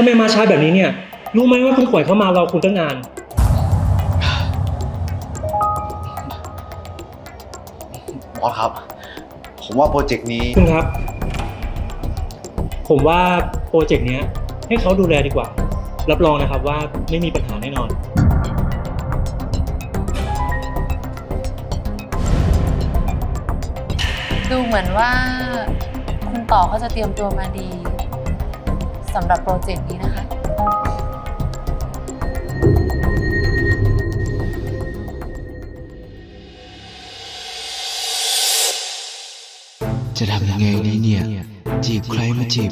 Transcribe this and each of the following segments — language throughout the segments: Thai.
ทำไมมาช้าแบบนี้เนี่ย รู้ไหมว่าคุณขวัญเข้ามารอคุณตั้งนาน บอสครับ ผมว่าโปรเจกต์นี้ คุณครับ ผมว่าโปรเจกต์เนี้ย ให้เขาดูแลดีกว่า รับรองนะครับว่าไม่มีปัญหาแน่นอน ดูเหมือนว่า คุณต่อเขาจะเตรียมตัวมาดี สำหรับโปรเจกต์นี้นะคะ จะทำยังไงดีเนี่ย จีบใครมาจีบ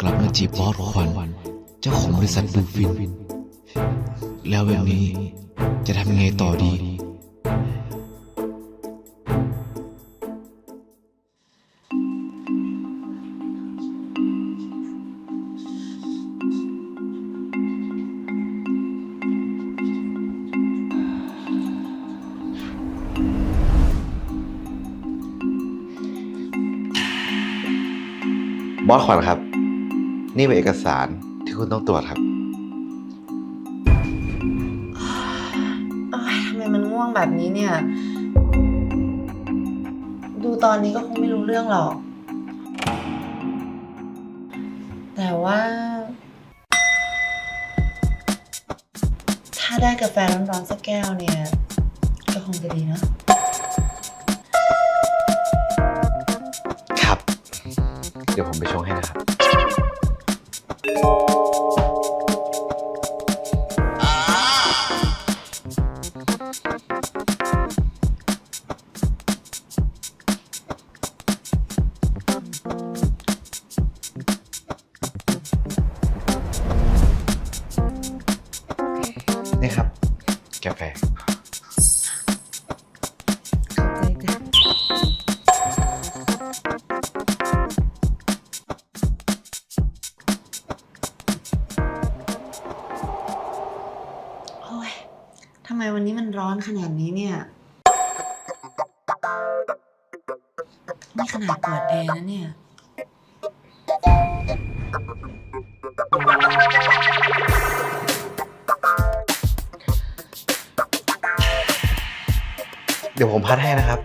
กลับมาจีบบอสขวัญเจ้าของบริษัทบูฟิน แล้วแบบนี้จะทำยังไงต่อดี บอสขวัญครับ นี่เป็นเอกสารที่คุณต้องตรวจครับ เอ้ยทำไมมันง่วงแบบนี้เนี่ย ดูตอนนี้ก็คงไม่รู้เรื่องหรอก แต่ว่า ถ้าได้กาแฟร้อนๆสักแก้วเนี่ย ก็คงจะดีเนอะ เดี๋ยวผมไปชงให้นะครับ ปิดแอร์นะเนี่ย เดี๋ยวผมพัดให้นะครับ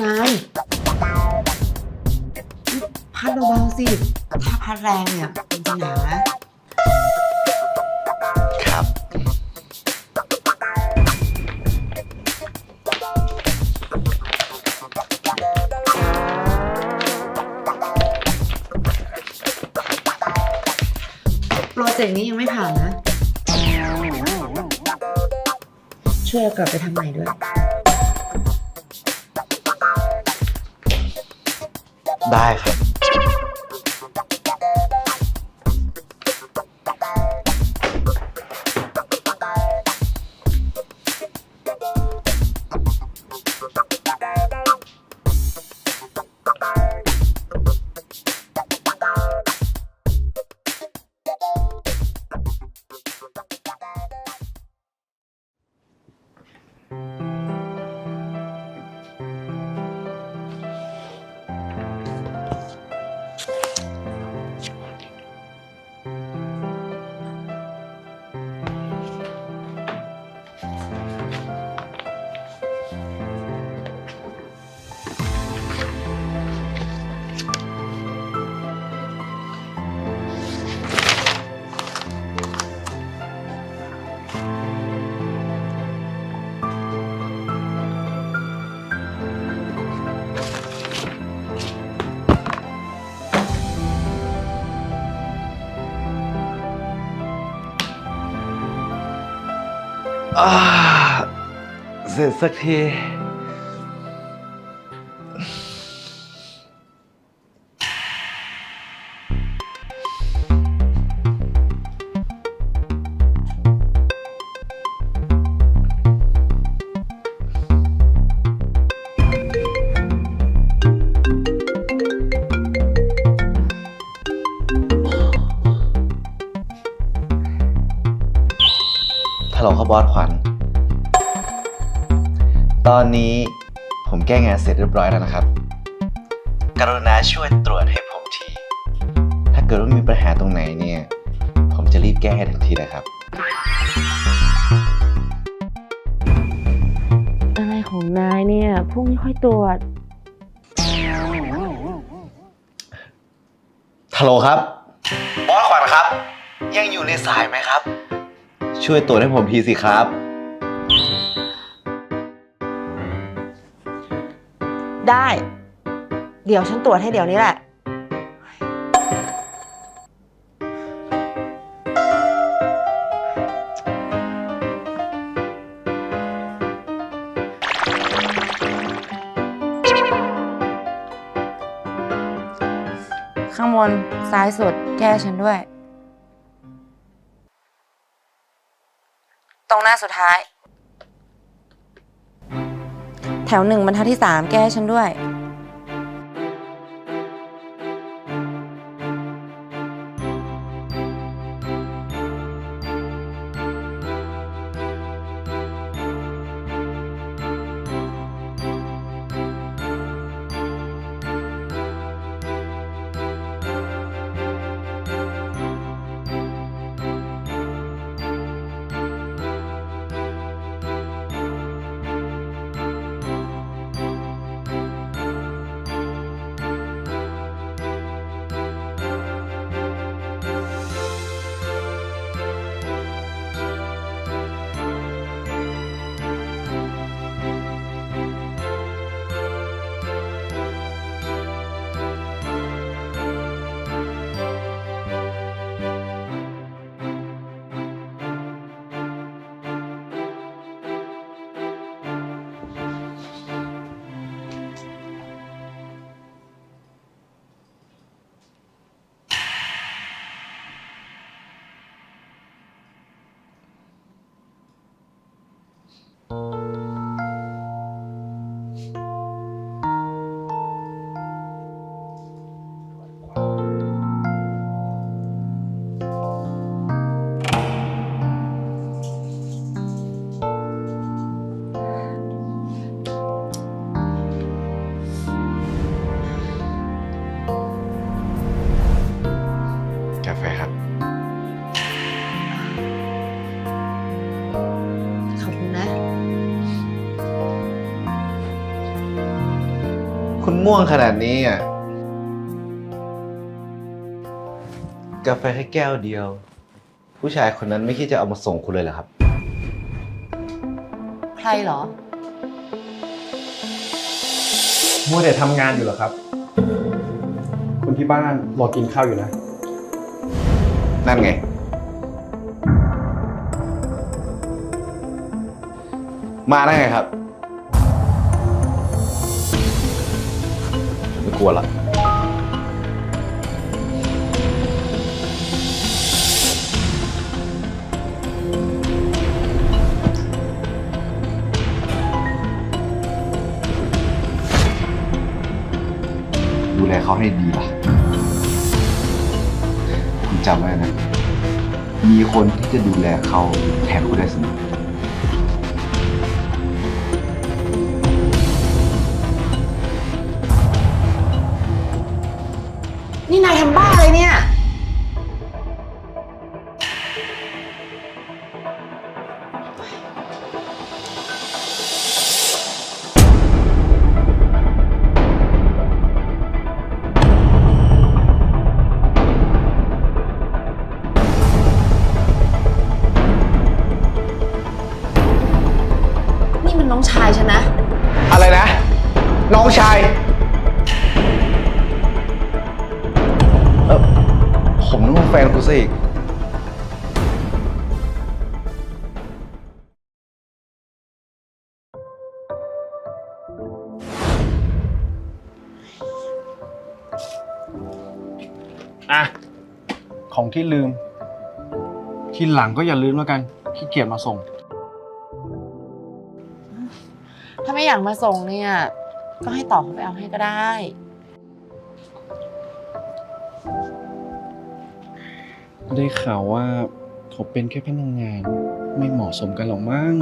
นายพัดเบาๆสิ ถ้าพัดแรงเนี่ย โปรเจกต์นี้ยังไม่ผ่านนะ ช่วยเอากลับไปทำใหม่ด้วย ได้ครับ อ่าเส ฮัลโหลครับบอสขวัญ ตอนนี้ผมแก้งานเสร็จเรียบร้อยแล้วนะครับ กรุณาช่วยตรวจให้ผมที ถ้าเกิดว่ามีปัญหาตรงไหนเนี่ย ผมจะรีบแก้ให้ทันทีนะครับ อะไรของนายเนี่ยพวกนี้ค่อยตรวจ ฮัลโหลครับ บอสขวัญครับ ยังอยู่ในสายไหมครับ ช่วยตรวจให้ผมทีสิครับ ได้ เดี๋ยวฉันตรวจให้เดี๋ยวนี้แหละ ข้างบนซ้ายสุดแก้ฉันด้วย สุดท้าย แถวหนึ่งบรรทัดที่สามแก้ฉันด้วย คุณม่วงขนาดนี้อะ กาแฟแค่แก้วเดียว ผู้ชายคนนั้นไม่คิดจะเอามาส่งคุณเลยเหรอครับ ใครเหรอ มัวแต่ทำงานอยู่เหรอครับ คนที่บ้านรอกินข้าวอยู่นะ นั่นไง มาได้ไงครับ ลัวหรอกดูแลเขาให้ดีล่ะ คุณจำไว้นะ มีคนที่จะดูแลเขาแทนคุณได้เสมอ นี่มันน้องชายฉันนะ อะไรนะ น้องชายเออผมนึกว่าแฟนคุณซะอีก อะ ของที่ลืม ทีหลังก็อย่าลืมแล้วกันขี้เกียจมาส่ง ไม่อยากมาส่งเนี่ย ก็ให้ต่อเขาไปเอาให้ก็ได้ ได้ข่าวว่าเขาเป็นแค่พนักงาน ไม่เหมาะสมกันหรอกมั้ง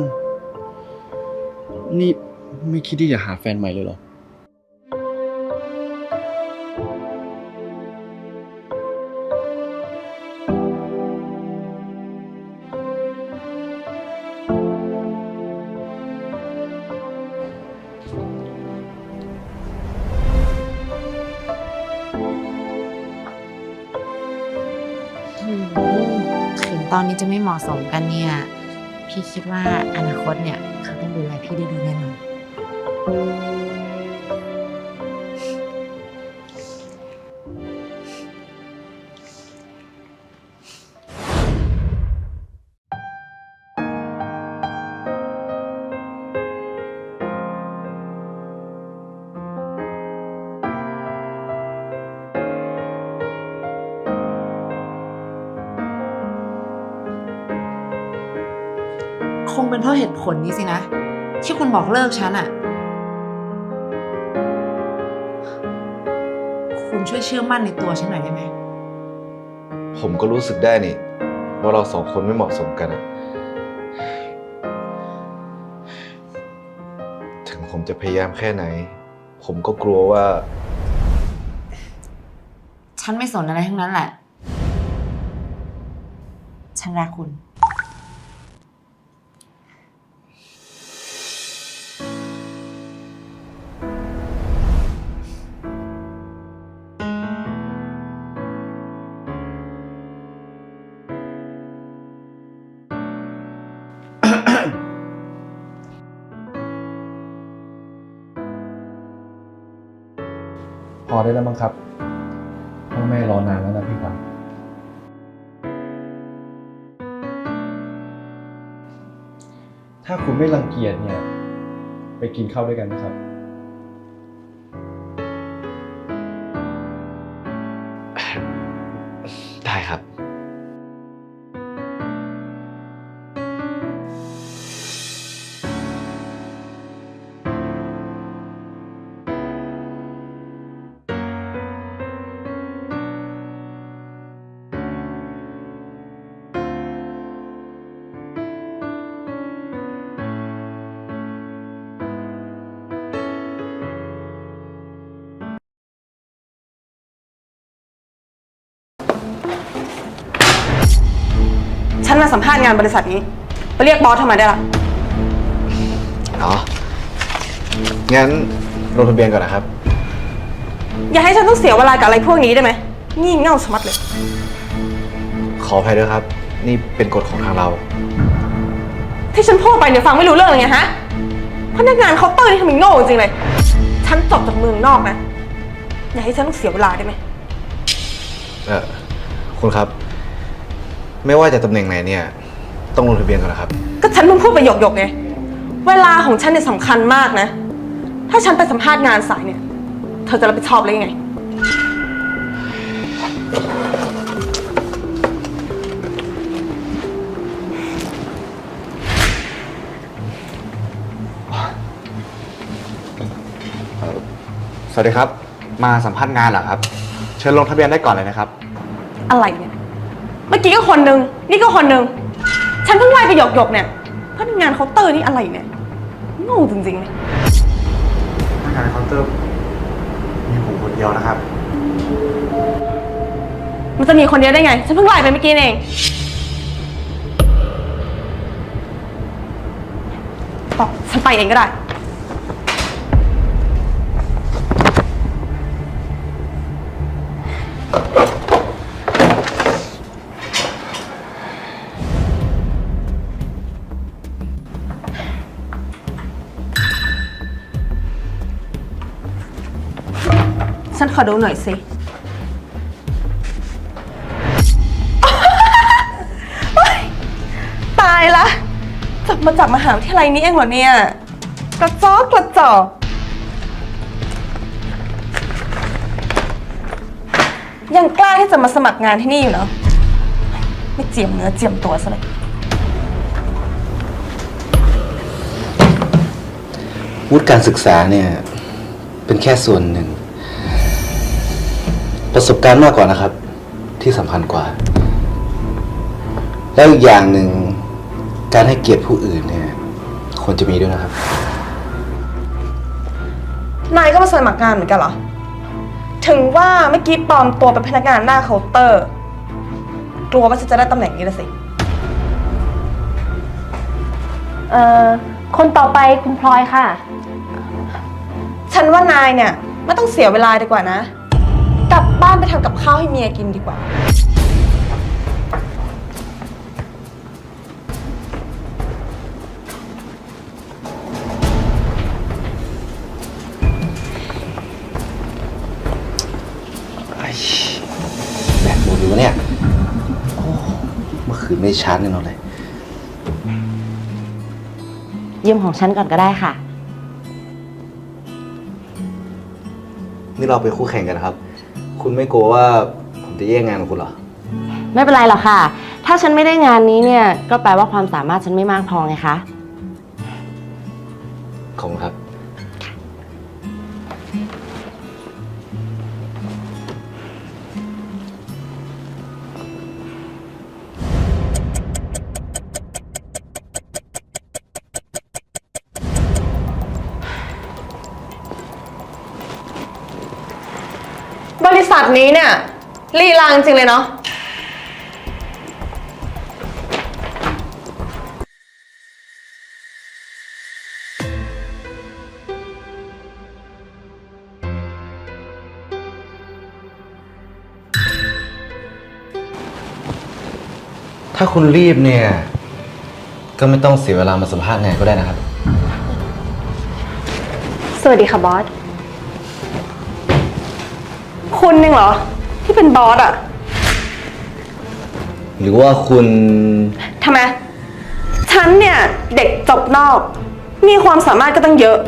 นี่ไม่คิดที่จะหาแฟนใหม่เลยเหรอ ม่เหมาะสมกันเนี่ย พี่คิดว่าอนาคตเนี่ย เขาต้องดูแลพี่ได้ดีแน่นอน ผลนี้สินะ ที่คุณบอกเลิกฉันอะคุณช่วยเชื่อมั่นในตัวฉันหน่อยได้ไหม ผมก็รู้สึกได้นี่ว่าเราสองคนไม่เหมาะสมกันอะถึงผมจะพยายามแค่ไหน ผมก็กลัวว่า ฉันไม่สนอะไรทั้งนั้นแหละ ฉันรักคุณ พอได้แล้วมั้งครับพ่อแม่รอนานแล้วนะพี่ขวัญถ้าคุณไม่รังเกียจเนี่ย ไปกินข้าวด้วยกันนะครับ มาสัมภาษณ์งานบริษัทนี้ไปเรียกบอสทำไมได้ละอ๋องั้นลงทะเบียนก่อนนะครับ อย่าให้ฉันต้องเสียเวลากับอะไรพวกนี้ได้ไหมงี่เง่าสมัดเลย ขออภัยด้วยครับ นี่เป็นกฎของทางเรา ที่ฉันพูดไปเนี่ยฟังไม่รู้เรื่องเลยไงฮะ พนักงานเคาน์เตอร์นี่ทำไมโง่จริงๆเลย ฉันจบจากเมืองนอกนะ อย่าให้ฉันต้องเสียเวลาได้ไหม เออคุณครับ ไม่ว่าจะตำแหน่งไหนเนี่ย ต้องลงทะเบียนก่อนนะครับ ก็ฉันเพิ่งพูดไปหยกๆไง เวลาของฉันเนี่ยสำคัญมากนะ ถ้าฉันไปสัมภาษณ์งานสายเนี่ย เธอจะรับผิดชอบเลยงไง สวัสดีครับ มาสัมภาษณ์งานเหรอครับ เชิญลงทะเบียนได้ก่อนเลยนะครับ อะไรเนี่ย เมื่อกี้ก็คนหนึ่งนี่ก็คนหนึ่งฉันเพิ่งไล่ไปหยกๆเนี่ยพนักงานเคาน์เตอร์นี่อะไรเนี่ยโง่จริงๆเลยพนักงานเคาน์เตอร์มีผมคนเดียวนะครับ มันจะมีคนเดียวได้ไง ฉันเพิ่งไล่ไปเมื่อกี้นี่เองต่อฉันไปเองก็ได้ อดูหน่อยสิ ตายละจับมาจากมหาวิทยาลัยนี้เองเหรอเนี่ย กระจอกกระจอก ยังกล้าที่จะมาสมัครงานที่นี่อยู่เนาะไม่เจียมเนื้อเจียมตัวซะเลย วุฒิการศึกษาเนี่ย เป็นแค่ส่วนหนึ่ง ประสบการณ์มากกว่านะครับ ที่สำคัญกว่า แล้วอีกอย่างหนึ่งการให้เกียรติผู้อื่นเนี่ยควรจะมีด้วยนะครับ นายก็มาสมัครงานเหมือนกันเหรอ ถึงว่าเมื่อกี้ปลอมตัวเป็นพนักงานหน้าเคาน์เตอร์ กลัวว่าฉันจะได้ตำแหน่งนี้ละสิ เอ่อ คนต่อไปคุณพลอยค่ะ ฉันว่านายเนี่ย ไม่ต้องเสียเวลาดีกว่านะ กลับบ้านไปทำกับข้าวให้เมียกินดีกว่า ไอ้แบบหมดอยวะเนี่ยโอ้เมื่อคืนไม่ชาร์จแน่นอนเลย ยืมของฉันก่อนก็ได้ค่ะ นี่เราไปคู่แข่งกันครับ คุณไม่กลัวว่าผมจะแย่งงานของคุณเหรอ ไม่เป็นไรหรอกค่ะ ถ้าฉันไม่ได้งานนี้เนี่ย ก็แปลว่าความสามารถฉันไม่มากพอไงคะ ขอบคุณครับ นี้เนี่ยลีลางจริงเลยเนาะ ถ้าคุณรีบเนี่ย ก็ไม่ต้องเสียเวลามาสัมภาษณ์งานก็ได้นะครับ สวัสดีค่ะบอส คุณนึงเหรอ ที่เป็นบอสอะหรือว่าคุณ ทำไม ฉันเนี่ย เด็กจบนอก มีความสามารถก็ตั้งเยอะ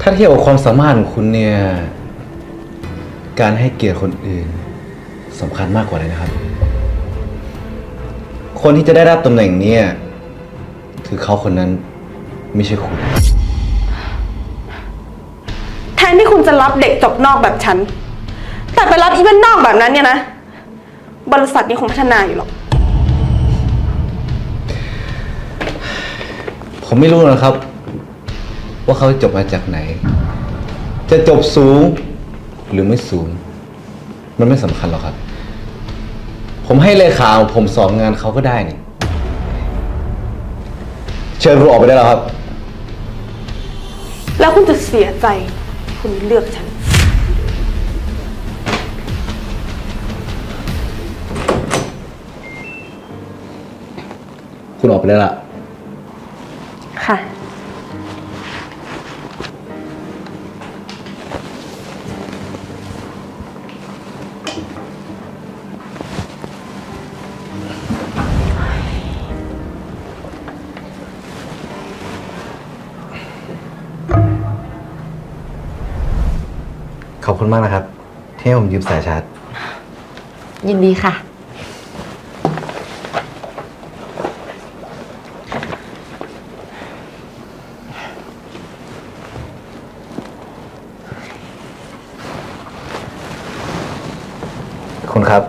ถ้าเทียบกับความสามารถของคุณเนี่ย การให้เกียรติคนอื่นสำคัญมากกว่าเลยนะครับ คนที่จะได้รับตำแหน่งเนี้คือเขาคนนั้นไม่ใช่คุณแท นที่คุณจะรับเด็กจบนอกแบบฉัน แต่ไปรับอีเวนต์นอกแบบนั้นเนี่ยนะ บริษัทนี้คงพัฒนาอยู่หรอก ผมไม่รู้นะครับ ว่าเขาจบมาจากไหน จะจบสูงหรือไม่สูง มันไม่สำคัญหรอกครับ ผมให้เลขาของผมสอนงานเขาก็ได้นี่ เชิญคุณออกไปได้แล้วครับ แล้วคุณจะเสียใจ คุณเลือกฉัน คุณออกไปได้ละ ค่ะ อบคุณมากนะครับ ที่ให้ผมยืมสายชาร์จ ยินดีค่ะ คุณครับ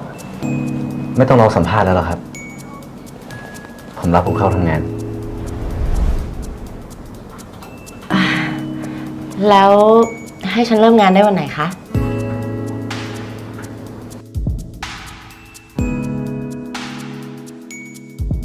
ไม่ต้องรอสัมภาษณ์แล้วหรอครับ ผมรับคุณเข้าทำงาน แล้ว ให้ฉันเริ่มงานได้วันไหนคะ